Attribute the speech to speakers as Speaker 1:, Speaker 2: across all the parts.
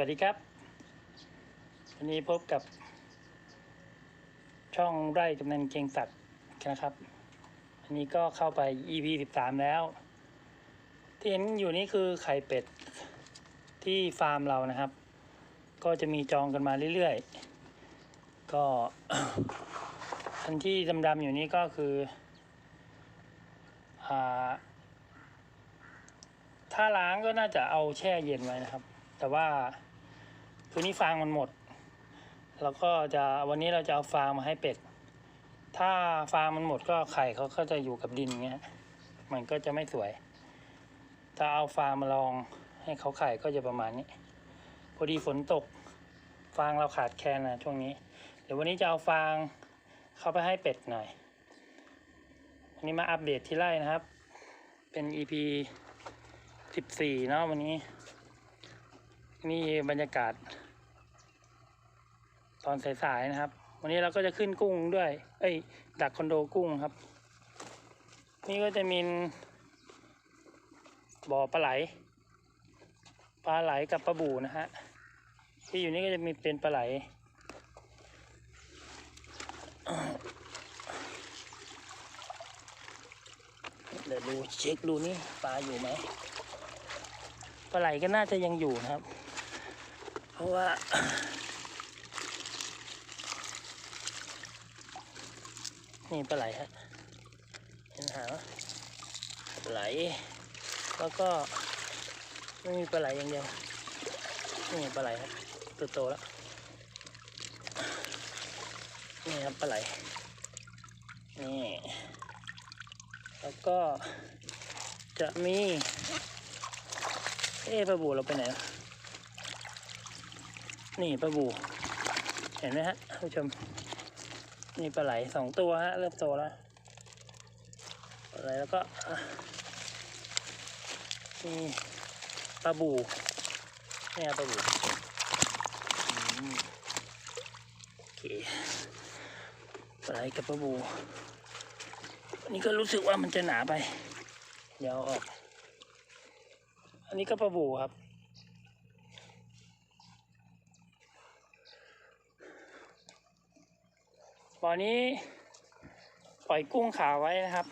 Speaker 1: วัสดีครับวันนี้พบกับ ช่องไร่กำนันเกียงศักดิ์นะครับอันนี้ก็เข้าไป EP สิบสามแล้ว ที่เห็นอยู่นี่คือไข่เป็ดที่ฟาร์มเรานะครับ ก็จะมีจองกันมาเรื่อยๆ ก็อันที่ดำๆอยู่นี่ก็คืออ่าถ้าล้างก็น่าจะเอาแช่เย็นไว้นะครับ แต่ว่า คืนนี้ฟางมันหมด แล้วก็จะวันนี้เราจะเอาฟางมาให้เป็ด ถ้าฟางมันหมดก็ไข่เขาก็จะอยู่กับดินเงี้ย มันก็จะไม่สวย ถ้าเอาฟางมาลองให้เขาไข่ก็จะประมาณนี้ พอดีฝนตก ฟางเราขาดแคลนนะช่วงนี้ เดี๋ยววันนี้จะเอาฟางเข้าไปให้เป็ดหน่อย วันนี้มาอัปเดตที่ไร่นะครับ เป็น EP สิบสี่เนาะวันนี้นี่บรรยากาศ ตอนสายๆนะครับ วันนี้เราก็จะขึ้นกุ้งด้วย เอ้ย ดักคอนโดกุ้งครับ นี่ก็จะมีบ่อปลาไหล ปลาไหลกับปลาบูนะฮะ ที่อยู่นี่ก็จะมีเป็นปลาไหล เดี๋ยวดูเช็คดูนี่ปลาอยู่ไหม ปลาไหลก็น่าจะยังอยู่นะครับ เพราะว่า นี่ปลาไหลฮะเห็นหางปลาไหล แล้วก็ไม่มีปลาไหลอย่างเดียวนี่ปลาไหลครับตัวโตแล้วนี่ครับปลาไหลนี่แล้วก็จะมีเอ๊ปลาบูเราไปไหนนี่ปลาบูเห็นไหมฮะผู้ชม นี่ปลาไหลสองตัวฮะเริ่มโตแล้วปลาไหลแล้วก็อะนี่ปลาบูเนี่ครับปลาบูโอเคปลาไหลกับปลาบูอันนี้ก็รู้สึกว่ามันจะหนาไป เดี๋ยวเอาออก อันนี้ก็ปลาบูครับ บ่อนี้ปล่อยกุ้งขาวไว้นะครับ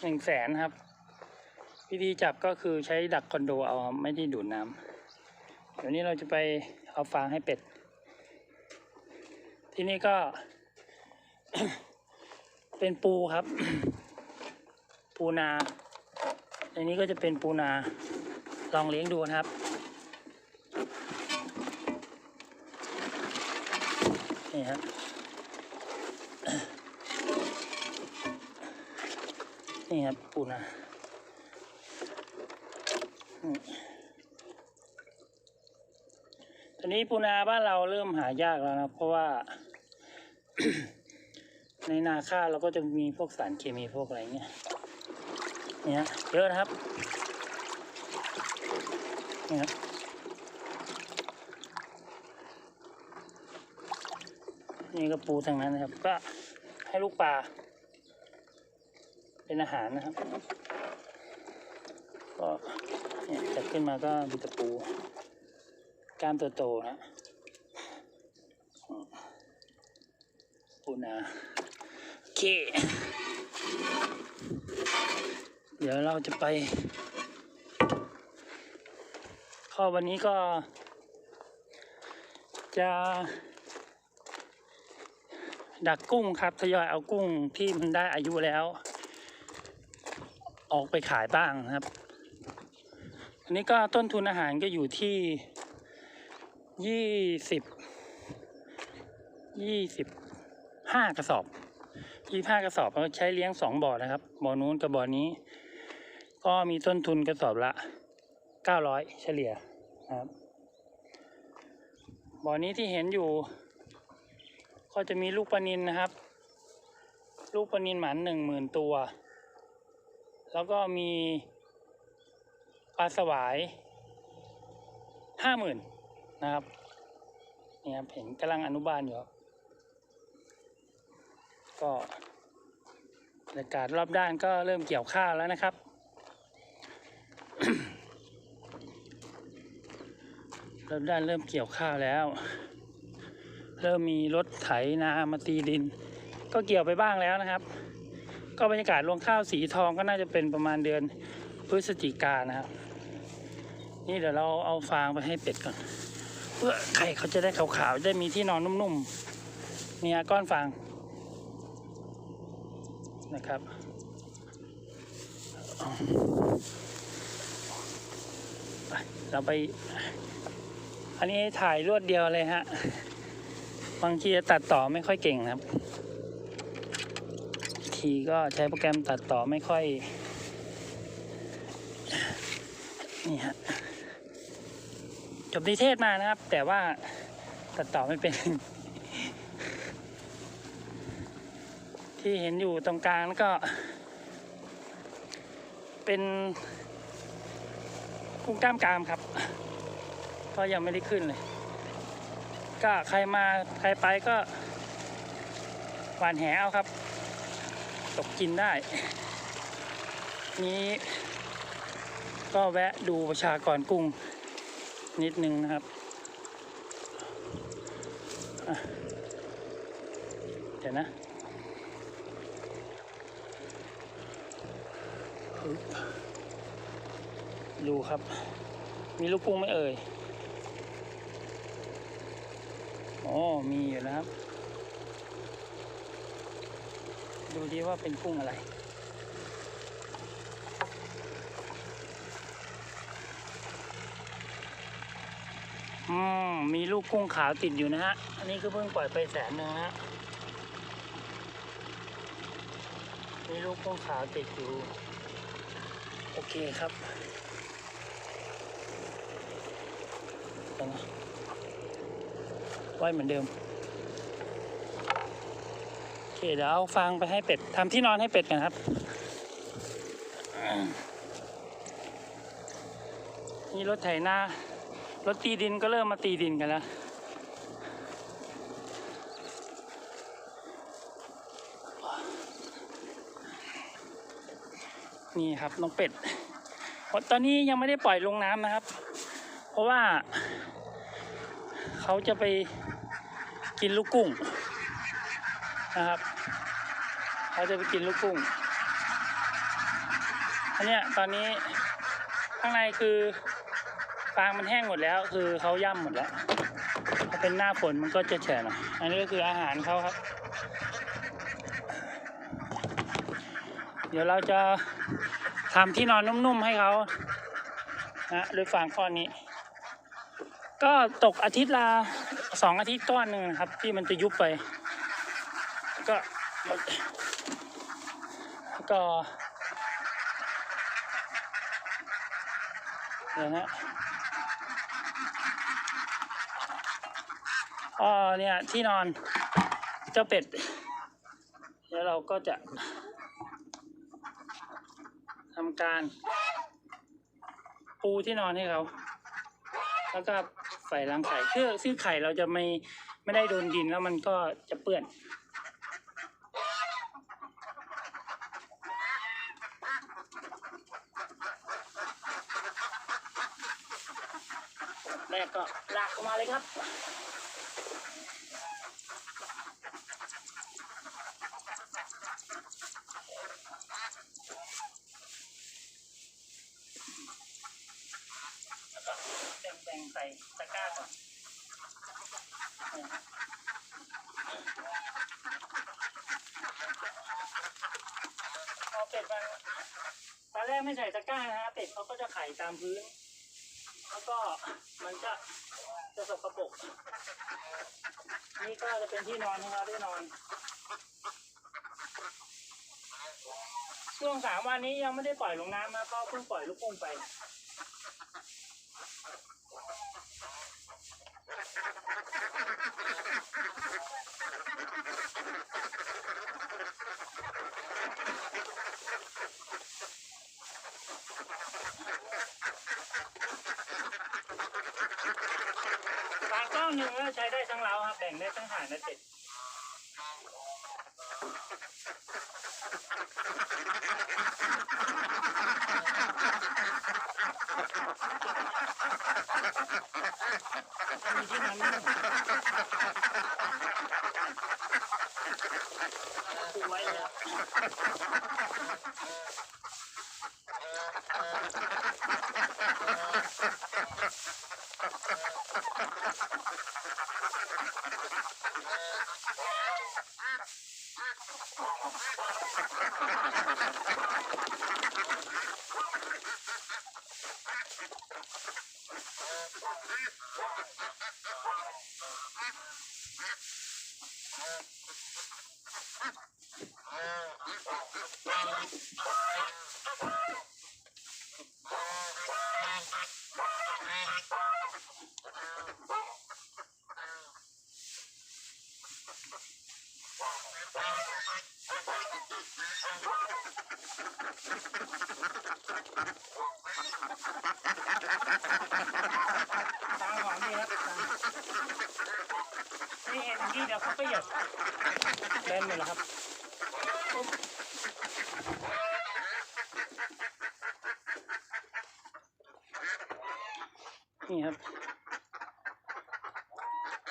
Speaker 1: หนึ่งแสนครับ วิธีจับก็คือใช้ดักคอนโดเอาไม่ได้ดูดน้ำเดี๋ยวนี้เราจะไปเอาฟางให้เป็ด ที่นี่ก็ เป็นปูครับ ปูนาในนี้ก็จะเป็นปูนาลองเลี้ยงดูนะครับนี่ครับ นี่ครับปูนาตอนนี้ปูนาบ้านเราเริ่มหายากแล้วนะเพราะว่า ในนาข้าวเราก็จะมีพวกสารเคมีพวกอะไรเงี้ยเนี่ยเยอะนะครับนี่ครับนี่ก็ปูทางนั้นนะครับ ก็ให้ลูกปลา เป็นอาหารนะครับ ก็เนี่ยจับขึ้นมาก็มีตะปูก้ามโตๆนะปูนาโอเค เดี๋ยวเราจะไปข้อวันนี้ก็ จะดักกุ้งครับทยอยเอากุ้งที่มันได้อายุแล้ว ออกไปขายบ้างนะครับ อันนี้ก็ต้นทุนอาหารก็อยู่ที่ยี่สิบยี่สิบห้ากระสอบยี่ห้ากระสอบเราใช้เลี้ยงสองบ่อนะครับบ่อนู้นกับบ่อนี้ ก็มีต้นทุนกระสอบละเก้าร้อยเฉลี่ยนะครับบ่อนี้ที่เห็นอยู่ ก็จะมีลูกปลานินนะครับ ลูกปลานินหมันหนึ่งหมื่นตัว แล้วก็มีปลาสวายห้าหมื่นนะครับนี่ครับเห็นกำลังอนุบาลอยู่ก็บรรยากาศรอบด้านก็เริ่มเกี่ยวข้าวแล้วนะครับริ่มด้านเริ่มเกี่ยวข้าวแล้ว เริ่มมีรถไถนามาตีดิน ก็เกี่ยวไปบ้างแล้วนะครับ ก็บรรยากาศรวงข้าวสีทองก็น่าจะเป็นประมาณเดือนพฤศจิกานะครับ นี่เดี๋ยวเราเอาฟางไปให้เป็ดก่อน เพื่อไข่เขาจะได้ขาวๆได้มีที่นอนนุ่มๆเนี่ยก้อนฟางนะครับเอาไปเราไป อันนี้ถ่ายรวดเดียวเลยฮะ บางทีจะตัดต่อไม่ค่อยเก่งนะครับ ทีก็ใช้โปรแกรมตัดต่อไม่ค่อย นี่ฮะ จบนิเทศมานะครับ แต่ว่าตัดต่อไม่เป็น ที่เห็นอยู่ตรงกลางก็ เป็นกุ้งกล้ามกรามครับ ก็ยังไม่ได้ขึ้นเลย ก็ใครมาใครไปก็หวานแหเอาครับ ตกกินได้ นี้ก็แวะดูประชากรกุ้งนิดนึงนะครับ เดี๋ยวนะดูครับ มีลูกกุ้งไหมเอ่ย อ๋อ มีอยู่นะครับ ดูดีว่าเป็นกุ้งอะไร อืม มีลูกกุ้งขาวติดอยู่นะฮะ อันนี้คือเพิ่งปล่อยไปแสนหนึงนะฮะ มีลูกกุ้งขาวติดอยู่ โอเคครับไว้เหมือนเดิม เคเดี๋ยวเอาฟางไปให้เป็ดทำที่นอนให้เป็ดกันครับ นี่รถไถนารถตีดินก็เริ่มมาตีดินกันแล้วนี่ครับน้องเป็ด ตอนนี้ยังไม่ได้ปล่อยลงน้ำนะครับ เพราะว่า เขาจะไปกินลูกกุ้ง นะครับเขาจะไปกินลูกกุ้งอันเนี้ยตอนนี้ข้างในคือฟางมันแห้งหมดแล้ว คือเขาย่ำหมดแล้วถ้าเป็นหน้าฝนมันก็จะแฉะหน่อยอันนี้ก็คืออาหารเขาครับ เดี๋ยวเราจะทำที่นอนนุ่มๆให้เขานะโดยฟางก้อนนี้ ก็ตกอาทิตย์ละสองอาทิตย์ก้อนหนึ่งนะครับ ที่มันจะยุบไป ก็ก็เดี๋ยวนะอ๋อเนี่ยที่นอนเจ้าเป็ดเดี๋ยวเราก็จะทำการ ปูที่นอนให้เขา แล้วก็ใส่รังไข่เพื่อซึ่งไข่เราจะไม่ไม่ได้โดนดินแล้วมันก็จะเปื้อน แรกก็ลากออกมาเลยครับ แล้วก็แบ่งๆใส่ตะกร้าก่อนพอเป็ดมันตอนแรกไม่ใส่ตะกร้านะฮะเป็ดเขาก็จะไข่ตามพื้น แล้วก็มันจะจะสกปรกนี่ก็จะเป็นที่นอนให้เขาได้นอน ช่วงสามวันนี้ยังไม่ได้ปล่อยลงน้ำนะก็เพิ่งปล่อยลูกกุ้งไป ฟาก้อนหนึ่งก็ใช้ได้ทั้งเล้าครับแบ่งได้ทั้งหารและเป็ดมีที่นอน ไม่ปูไว้เลยครับตาหอมดีครับ นี่เห็นอย่างนี้เดี๋ยวเขาก็หยดเล่นหมดแล้วครับปุ๊บนี่ครับ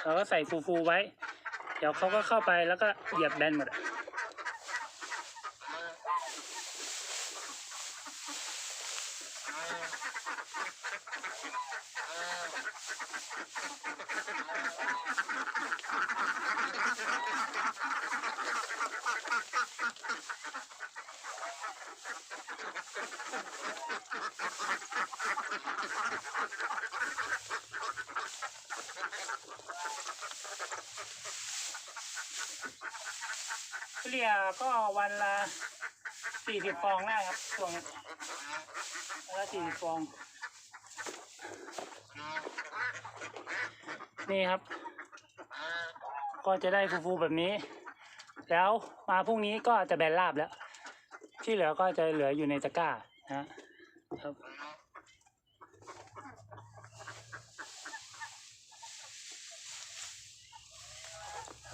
Speaker 1: เราก็ใส่ฟูๆไว้ เดี๋ยวเขาก็เข้าไปแล้วก็เหยียบแบนหมด เฉลี่ยก็วันละสี่สิบฟองได้ครับช่วงนี้วันละสี่สิบฟอง นี่ครับ ก็จะได้ฟูๆแบบนี้ แล้วมาพรุ่งนี้ก็จะแบนราบแล้ว ที่เหลือก็จะเหลืออยู่ในตะกร้านะครับ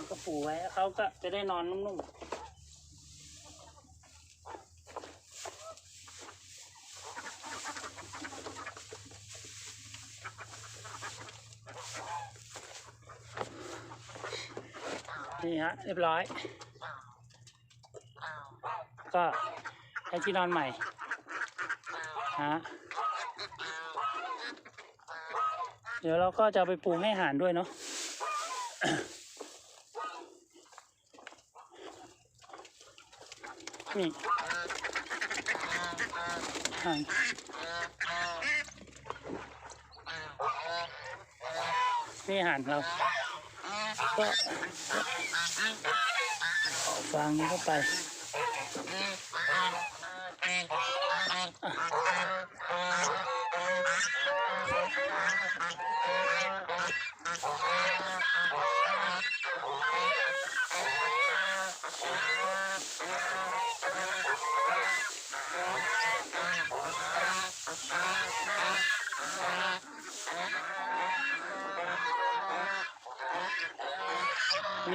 Speaker 1: ก็ปูไว้เขาก็จะได้นอนนุ่มๆ ฮะเรียบร้อย ก็ให้ที่นอนใหม่ฮะเดี๋ยวเราก็จะเอาไปปรุงให้อาหารด้วยเนาะนี่ห่างนี่อาหารเรา ก็เอา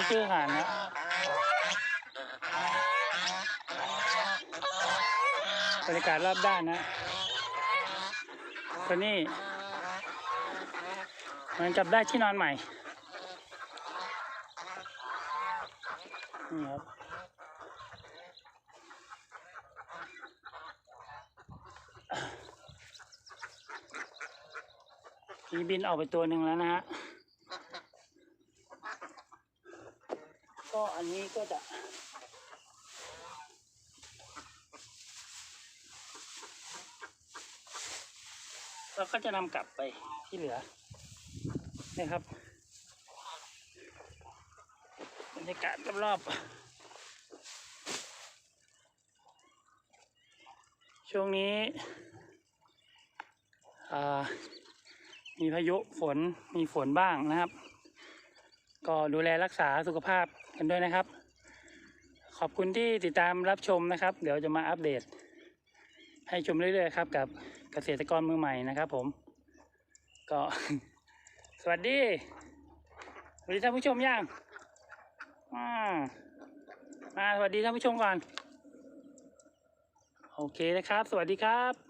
Speaker 1: ฟางนี้เข้าไปนี่อหารนะบรรยากาศรอบด้านนะตัวนี้เหมันกับได้ที่นอนใหม่นี่ครับมีบินออกไปตัวหนึ่งแล้วนะฮะ ก็อั นี้ก็จะ เราก็จะนำกลับไปที่เหลือนะครับบรรยากาศรอบๆช่วงนี้มีพายุฝนมีฝนบ้างนะครับ ก็ดูแลรักษาสุขภาพ กันด้วยนะครับ ขอบคุณที่ติดตามรับชมนะครับ เดี๋ยวจะมาอัปเดต ให้ชมเรื่อยๆครับ กับเกษตรกรมือใหม่นะครับผม ก็สวัสดีสวัสดีท่านผู้ชมยังอ่ามาสวัสดีท่านผู้ชมก่อน โอเคนะครับ สวัสดีครับ